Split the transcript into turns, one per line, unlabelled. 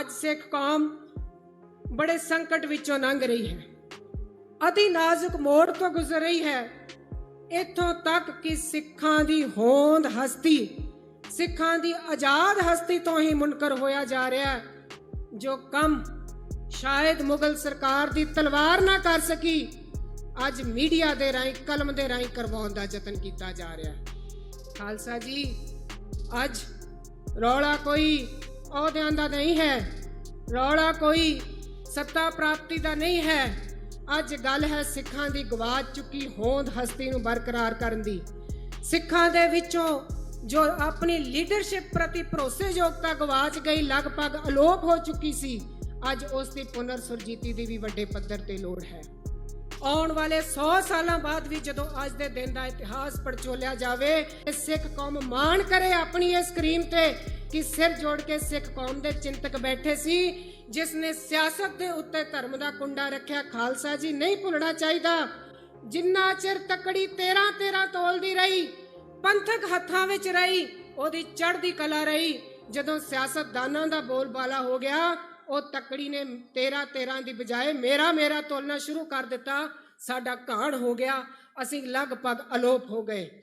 ਅੱਜ ਸਿੱਖ ਕੌਮ ਬੜੇ ਸੰਕਟ ਵਿੱਚੋਂ ਲੰਘ ਰਹੀ ਹੈ। ਅਤੀ ਨਾਜ਼ੁਕ ਮੋੜ ਤੋਂ ਗੁਜ਼ਰ ਰਹੀ ਹੈ। ਇੱਥੋਂ ਤੱਕ ਕਿ ਸਿੱਖਾਂ ਦੀ ਹੋਂਦ ਹਸਤੀ, ਸਿੱਖਾਂ ਦੀ ਆਜ਼ਾਦ ਹਸਤੀ ਤੋਂ ਹੀ ਮੁਨਕਰ ਹੋਇਆ ਜਾ ਰਿਹਾ ਹੈ, ਜੋ ਕੰਮ ਸ਼ਾਇਦ ਮੁਗਲ ਸਰਕਾਰ ਦੀ ਤਲਵਾਰ ਨਾ ਕਰ ਸਕੀ, ਅੱਜ ਮੀਡੀਆ ਦੇ ਰਾਹੀਂ, ਕਲਮ ਦੇ ਰਾਹੀਂ ਕਰਵਾਉਣ ਦਾ ਯਤਨ ਕੀਤਾ ਜਾ ਰਿਹਾ ਖਾਲਸਾ ਜੀ, ਅੱਜ ਰੌਲਾ ਕੋਈ ਅਹੁਦਿਆਂ ਦਾ ਨਹੀਂ ਹੈ। ਰੌਲਾ ਕੋਈ ਸੱਤਾ ਪ੍ਰਾਪਤੀ ਦਾ ਨਹੀਂ ਹੈ। ਅੱਜ ਗੱਲ ਹੈ ਸਿੱਖਾਂ ਦੀ ਗਵਾਚ ਚੁੱਕੀ ਹੋਂਦ ਹਸਤੀ ਨੂੰ ਬਰਕਰਾਰ ਕਰਨ ਦੀ। ਸਿੱਖਾਂ ਦੇ ਵਿੱਚੋਂ ਜੋ ਆਪਣੀ ਲੀਡਰਸ਼ਿਪ ਪ੍ਰਤੀ ਭਰੋਸੇਯੋਗਤਾ ਗਵਾਚ ਗਈ, ਲਗਭਗ ਅਲੋਪ ਹੋ ਚੁੱਕੀ ਸੀ। ਅੱਜ ਉਸ ਦੀ ਪੁਨਰ ਸੁਰਜੀਤੀ ਦੀ ਵੀ ਵੱਡੇ ਪੱਧਰ ਤੇ ਲੋੜ ਹੈ। ਆਉਣ ਵਾਲੇ 100 ਸਾਲਾਂ ਬਾਅਦ ਵੀ ਜਦੋਂ ਅੱਜ ਦੇ ਦਿਨ ਦਾ ਇਤਿਹਾਸ ਪੜਚੋਲਿਆ ਜਾਵੇ ਸਿੱਖ ਕੌਮ ਮਾਣ ਕਰੇ ਆਪਣੀ ਇਸ ਸਕਰੀਨ ਤੇ। ਕਿ ਸਿਰ ਜੋੜ ਕੇ ਸਿੱਖ ਕੌਮ ਦੇ ਚਿੰਤਕ ਬੈਠੇ ਸੀ ਜਿਸ ਨੇ ਸਿਆਸਤ ਦੇ ਉੱਤੇ ਧਰਮ ਦਾ ਕੁੰਡਾ ਰੱਖਿਆ। ਖਾਲਸਾ ਜੀ ਨਹੀਂ ਭੁੱਲਣਾ ਚਾਹੀਦਾ। ਜਿੰਨਾ ਚਿਰ ਤਕੜੀ 13 13 ਤੋਲਦੀ ਰਹੀ, ਪੰਥਕ ਹੱਥਾਂ ਵਿੱਚ ਰਹੀ, ਉਹਦੀ ਚੜ੍ਹਦੀ ਕਲਾ ਰਹੀ। ਜਦੋਂ ਸਿਆਸਤਦਾਨਾਂ ਦਾ ਬੋਲਬਾਲਾ ਹੋ ਗਿਆ, ਉਹ ਤਕੜੀ ਨੇ 13 13 ਦੀ ਬਜਾਏ ਮੇਰਾ ਮੇਰਾ ਤੋਲਣਾ ਸ਼ੁਰੂ ਕਰ ਦਿੱਤਾ। ਸਾਡਾ ਘਾਣ ਹੋ ਗਿਆ। ਅਸੀਂ ਲਗਭਗ ਅਲੋਪ ਹੋ ਗਏ।